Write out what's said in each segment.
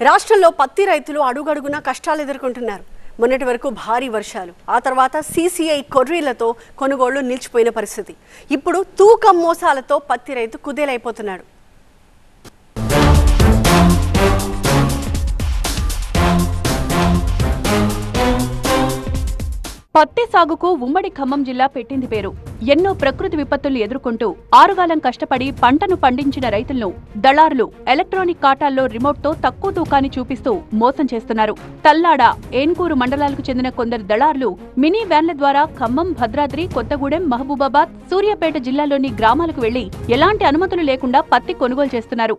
రాష్ట్రంలో పత్తి రైతులు అడుగడుగునా కష్టాలు ఎదుర్కొంటున్నారు. మొన్నటి వరకు భారీ వర్షాలు ఆ తర్వాత సీసీఐ కొర్రీలతో కొనుగోళ్ళు నిలిచిపోయిన పరిస్థితి. ఇప్పుడు తూకం మోసాలతో పత్తి రైతు కుదేలైపోతున్నాడు. పత్తి సాగుకు ఉమ్మడి ఖమ్మం జిల్లా పెట్టింది పేరు. ఎన్నో ప్రకృతి విపత్తులు ఎదుర్కొంటూ ఆరుగాలం కష్టపడి పంటను పండించిన రైతులను దళారులు ఎలక్ట్రానిక్ కాటాల్లో రిమోట్తో తక్కువ తూకాన్ని చూపిస్తూ మోసం చేస్తున్నారు. తల్లాడ ఏన్కూరు మండలాలకు చెందిన కొందరు దళారులు మినీ వ్యాన్ల ద్వారా ఖమ్మం భద్రాద్రి కొత్తగూడెం మహబూబాబాద్ సూర్యాపేట జిల్లాలోని గ్రామాలకు వెళ్ళి ఎలాంటి అనుమతులు లేకుండా పత్తి కొనుగోలు చేస్తున్నారు.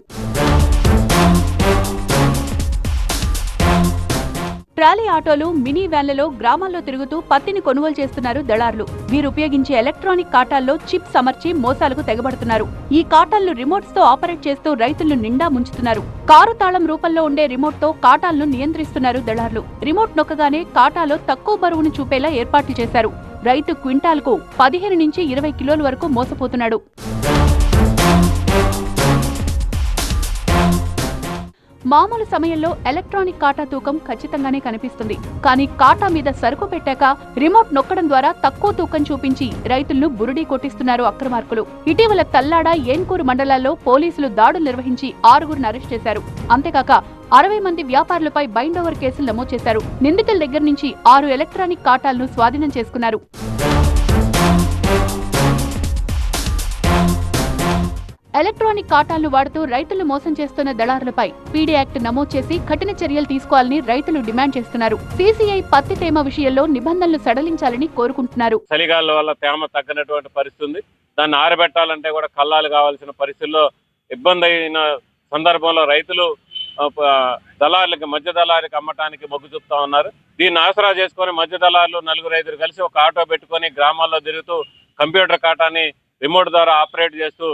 ట్రాలీ ఆటోలు మినీ వ్యాన్లలో గ్రామాల్లో తిరుగుతూ పత్తిని కొనుగోలు చేస్తున్నారు దళారులు. వీరు ఉపయోగించే ఎలక్ట్రానిక్ కాటాల్లో చిప్స్ అమర్చి మోసాలకు తెగబడుతున్నారు. ఈ కాటాలను రిమోట్స్తో ఆపరేట్ చేస్తూ రైతులను నిండా ముంచుతున్నారు. కారు తాళం రూపంలో ఉండే రిమోట్తో కాటాలను నియంత్రిస్తున్నారు దళారులు. రిమోట్ నొక్కగానే కాటాలో తక్కువ బరువును చూపేలా ఏర్పాట్లు చేశారు. రైతు క్వింటాల్కు పదిహేను నుంచి ఇరవై కిలోల వరకు మోసపోతున్నాడు. మామూలు సమయంలో ఎలక్ట్రానిక్ కాటా తూకం ఖచ్చితంగానే కనిపిస్తుంది. కానీ కాటా మీద సరుకు పెట్టాక రిమోట్ నొక్కడం ద్వారా తక్కువ తూకం చూపించి రైతులను బురుడి కొట్టిస్తున్నారు అక్రమార్కులు. ఇటీవల తల్లాడ ఏన్కూరు మండలాల్లో పోలీసులు దాడులు నిర్వహించి ఆరుగురిని అరెస్ట్ చేశారు. అంతేకాక అరవై మంది వ్యాపారులపై బైండ్ ఓవర్ కేసులు నమోదు చేశారు. నిందితుల దగ్గర నుంచి ఆరు ఎలక్ట్రానిక్ కాటాలను స్వాధీనం చేసుకున్నారు. ఎలక్ట్రానిక్ కాటాలను వాడుతూ రైతులు మోసం చేస్తున్న దళారులపై పీడీ యాక్ట్ నమోదు చేసి కఠిన చర్యలు తీసుకోవాలని రైతులు డిమాండ్ చేస్తున్నారు. సీసీఐ పత్తి తేమ విషయంలో నిబంధనలు సడలించాలని కోరుకుంటున్నారు. చలిగాల వల్ల తేమ తగ్గినటువంటి పరిస్థితి దాన్ని ఆరబెట్టాలంటే కూడా కల్లాలు కావాల్సిన పరిస్థితుల్లో ఇబ్బంది అయిన సందర్భంలో రైతులు దళారులకి మధ్య దళారికి అమ్మటానికి మొగ్గు చూపుతా ఉన్నారు. దీన్ని ఆసరా చేసుకొని మధ్య దళారులు నలుగురు ఐదురు కలిసి ఒక ఆటో పెట్టుకొని గ్రామాల్లో తిరుగుతూ కంప్యూటర్ కాటాని రిమోట్ ద్వారా ఆపరేట్ చేస్తూ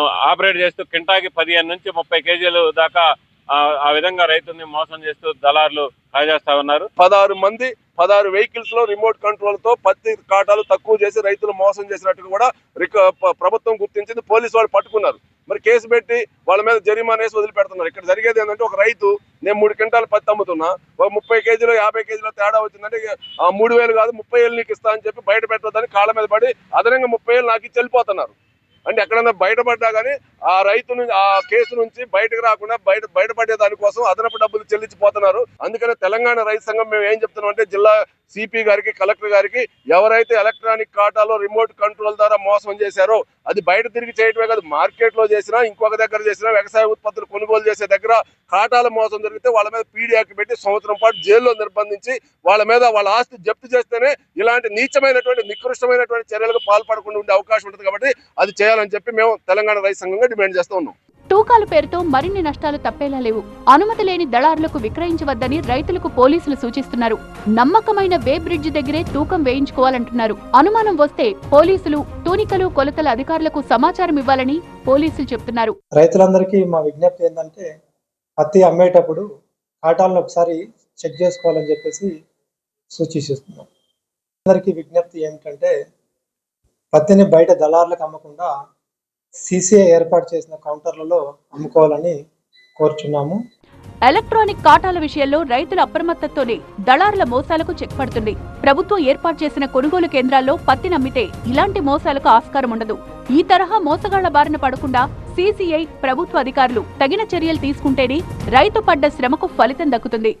ఆపరేట్ చేస్తూ కింటాకి పదిహేను నుంచి ముప్పై కేజీలు దాకా ఆ, విధంగా రైతుల్ని మోసం చేస్తూ దళారులు కాజేస్తా ఉన్నారు. పదహారు మంది పదహారు వెహికల్స్లో రిమోట్ కంట్రోల్తో పత్తి కాటాలు తక్కువ చేసి రైతులు మోసం చేసినట్టు కూడా రిక- ప్రభుత్వం గుర్తించింది. పోలీసు వాళ్ళు పట్టుకున్నారు. మరి కేసు పెట్టి వాళ్ళ మీద జరిమానా వేసి వదిలిపెడుతున్నారు. ఇక్కడ జరిగేది ఏంటంటే ఒక రైతు నేను మూడు క్వింటాలు పత్తి అమ్ముతున్నా ఒక ముప్పై కేజీలో యాభై కేజీలో తేడా వచ్చిందంటే మూడు వేలు కాదు ముప్పై వేలు నీకు ఇస్తా అని చెప్పి బయట పెట్టొద్దని కాళ్ళ మీద పడి అదనంగా ముప్పై వేలు నాకు ఇచ్చి వెళ్ళిపోతున్నారు. అంటే ఎక్కడన్నా బయటపడ్డా కానీ ఆ రైతు నుంచి ఆ కేసు నుంచి బయటకు రాకుండా బయట బయటపడే దానికోసం అదనపు డబ్బులు చెల్లించిపోతున్నారు. అందుకనే తెలంగాణ రైతు సంఘం మేము ఏం చెప్తున్నాం అంటే జిల్లా సిపి గారికి కలెక్టర్ గారికి ఎవరైతే ఎలక్ట్రానిక్ కాటాలో రిమోట్ కంట్రోల్ ద్వారా మోసం చేశారో అది బయట తిరిగి చేయటమే కాదు మార్కెట్లో చేసినా ఇంకొక దగ్గర చేసినా వ్యవసాయ ఉత్పత్తులు కొనుగోలు చేసే దగ్గర కాటాల మోసం జరిగితే వాళ్ళ మీద పీడీ యాక్ట్ పెట్టి సంవత్సరం పాటు జైల్లో నిర్బంధించి వాళ్ళ మీద వాళ్ళ ఆస్తి జప్తు చేస్తేనే ఇలాంటి నీచమైనటువంటి నికృష్టమైనటువంటి చర్యలకు పాల్పడకుండా ఉండే అవకాశం ఉంటుంది కాబట్టి అది చేయాలని చెప్పి మేము తెలంగాణ రైతు సంఘంగా డిమాండ్ చేస్తూ ఉన్నాం. తూకాల పేరుతో మరిన్ని నష్టాలు తప్పేలా లేవు. అనుమతి లేని దళారులకు విక్రయించవద్దని రైతులకు పోలీసులు సూచిస్తున్నారు. నమ్మకమైన వే బ్రిడ్జ్ దగ్గరే తూకం వేయించుకోవాలంటున్నారు. అనుమానం వస్తే పోలీసులు తూనికలు కొలతల అధికారులకు సమాచారం ఇవ్వాలని పోలీసులు చెప్తున్నారు. రైతులందరికీ మా విజ్ఞప్తి ఏంటంటే పత్తి అమ్మేటప్పుడు కాటాలను ఒకసారి చెక్ చేసుకోవాలని చెప్పేసి సూచిస్తున్నాం. అందరికీ విజ్ఞప్తి ఏమిటంటే పత్తిని బయట దళారులకు అమ్మకుండా సీసీఐ ఏర్పాటు చేసిన కౌంటర్లలో అమ్ముకోవాలని కోరుచున్నాము. ఎలక్ట్రానిక్ కాటాల విషయంలో రైతుల అప్రమత్తతోనే దళారుల మోసాలకు చెక్ పడుతుంది. ప్రభుత్వం ఏర్పాటు చేసిన కొనుగోలు కేంద్రాల్లో పత్తి నమ్మితే ఇలాంటి మోసాలకు ఆస్కారం ఉండదు. ఈ తరహా మోసగాళ్ళ బారిన పడకుండా సీసీఐ ప్రభుత్వ అధికారులు తగిన చర్యలు తీసుకుంటేనే రైతు పడ్డ శ్రమకు ఫలితం దక్కుతుంది.